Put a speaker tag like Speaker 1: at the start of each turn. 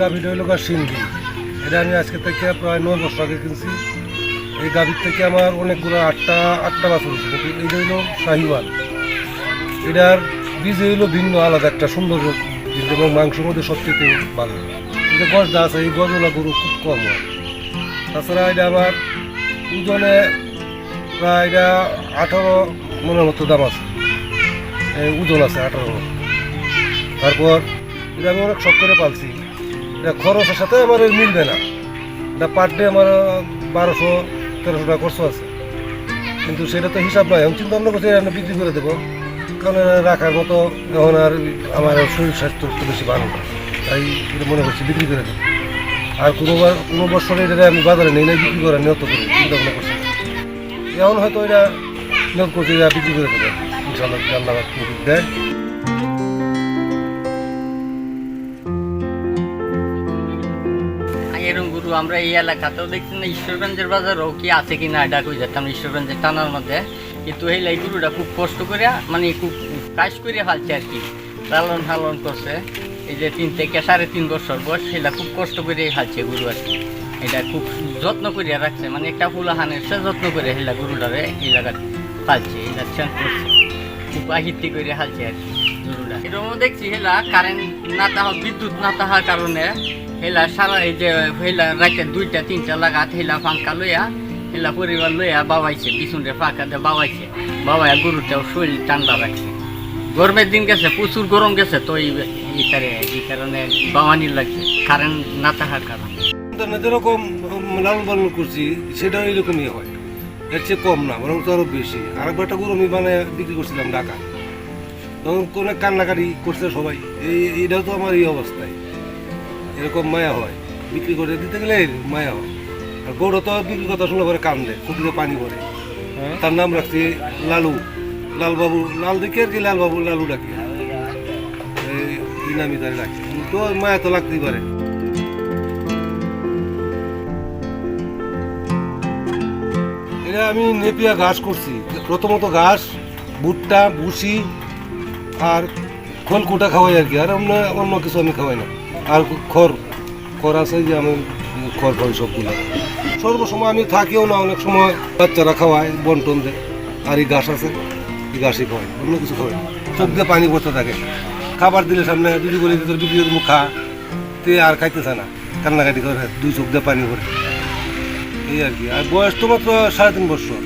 Speaker 1: গাভীটা হইল গা সিন্ধি। এটা আমি আজকে থেকে প্রায় নয় বছর আগে কিনছি। এই গাভীর থেকে আমার অনেকগুলো আটটা আটটা বাছুর হয়েছে, কিন্তু এইটা হইল শাহিওয়াল। এটার বীজ হইল ভিন্ন, আলাদা একটা সুন্দর বীজ এবং মাংসের মধ্যে সবচেয়ে ভালো। কিন্তু গছটা আছে, এই গছগুলো গরু খুব কম হয়। তাছাড়া এটা আমার ওজনে প্রায় এটা আঠারো মনের মতো দাম আছে। এই ওজন আছে আঠারো। তারপর এটা আমি অনেক শখ করে পালছি। এটা খরচের সাথে আমার মিলবে না। এটা পার ডে আমার বারোশো, তেরোশো টাকা খরচ আছে। কিন্তু সেটা তো হিসাব নয় আমি চিন্তা ভাবনা করছি এটা বিক্রি করে দেবো। কারণ রাখার মতো এখন আর আমার শরীর স্বাস্থ্য একটু বেশি ভালো তাই এটা মনে করছি বিক্রি করে দেবো। আর কোনোবার কোনো বছরে এটা আমি বাজারে নেই না বিক্রি করে নিয়ত করি। চিন্তা ভাবনা করছি। এখন হয়তো এটা নিয়োগ করছি বিক্রি করে দেবো। ইনশাল্লাহ আল্লাহ দেয়।
Speaker 2: এরকম গুরু, আমরা এই এলাকাতেও দেখছি না, ঈশ্বরগঞ্জের বাজারও কি আছে কি না, এটা কই যেতাম, ঈশ্বরগঞ্জের টানার মধ্যে। কিন্তু এই লাই গরুটা খুব কষ্ট করে মানে খুব কাজ করে ফেলছে আর কি, লালন হালন করছে। এই যে তিন থেকে সাড়ে তিন বছর বয়স, সেটা খুব কষ্ট করে হালছে গরু আর কি। এটা খুব যত্ন করে রাখছে মানে একটা ফুল ফুলাহানের সে যত্ন করে হেলা গরুটারে এই জায়গায় ফালছে এটা করছে, খুব আহিত্তি করে হালছে আর কি। গরুটা দেখছি হেলা কারেন্ট না তাহা বিদ্যুৎ না তাহার কারণে হেলা সারা এই যে হেলা রাতে দুইটা, তিনটা লাগাত হেলা ফাঙ্কা লইয়া, হেলা পরিবার লইয়া বাবাইছে পিছনে ফাঁকা দিয়ে বাবাইছে। বাবাইয়া গরুটাও শরীর ঠান্ডা রাখছে। গরমের দিন গেছে, প্রচুর গরম গেছে, তো এই এই কারে- এই কারণে বাবানি লাগছে কারেন্ট না থাকার কারণে।
Speaker 1: যেরকম লালন পালন করছি, সেটা এরকমই হয়। এর চেয়ে কম না, বরং তো আরও বেশি। আরেকবার একটা গরু আমি মানে বিক্রি করছিলাম ঢাকা তখন কোনো কান্নাকাটি করছে সবাই। এই এটাও তো আমার এই অবস্থায়। এরকম মায়া হয়। বিক্রি করে দিতে গেলে মায়া হয়। আর গরু তো বিক্রি কথা শুনলে পরে কান্দে চোখে পানি পড়ে তার নাম রাখছি লালু। লালবাবু লাল দেখে আর কি লালবাবু লালু ডাকি। এই নামই তাই রাখছি তো মায়া তো লাগতেই পারে। এটা আমি নেপিয়া ঘাস করছি। প্রথমত ঘাস ভুট্টা ভুসি আর খোলকুটা খাওয়াই আর কি। আর অন্য অন্য কিছু আমি খাওয়াই না। আর খড় খড় আছে যে আমি খড় খাওয়াই সবগুলো। সর্বসময় আমি থাকিও না, অনেক সময় বাচ্চারা খাওয়ায় বন্টন দেয়। আর এই ঘাস আছে, এই ঘাসই খাওয়াই, অন্য কিছু খাওয়াই চোখ দিয়ে পানি পড়তে থাকে। খাবার দিলে সামনে দিদি বলে তোর বিক্রি মুখ খা। তে আর খাইতেছে না। কান্নাকাটি করে, দুই চোখ দিয়ে পানি পড়ে এই আর কি। আর বয়স তো মাত্র সাড়ে তিন বছর।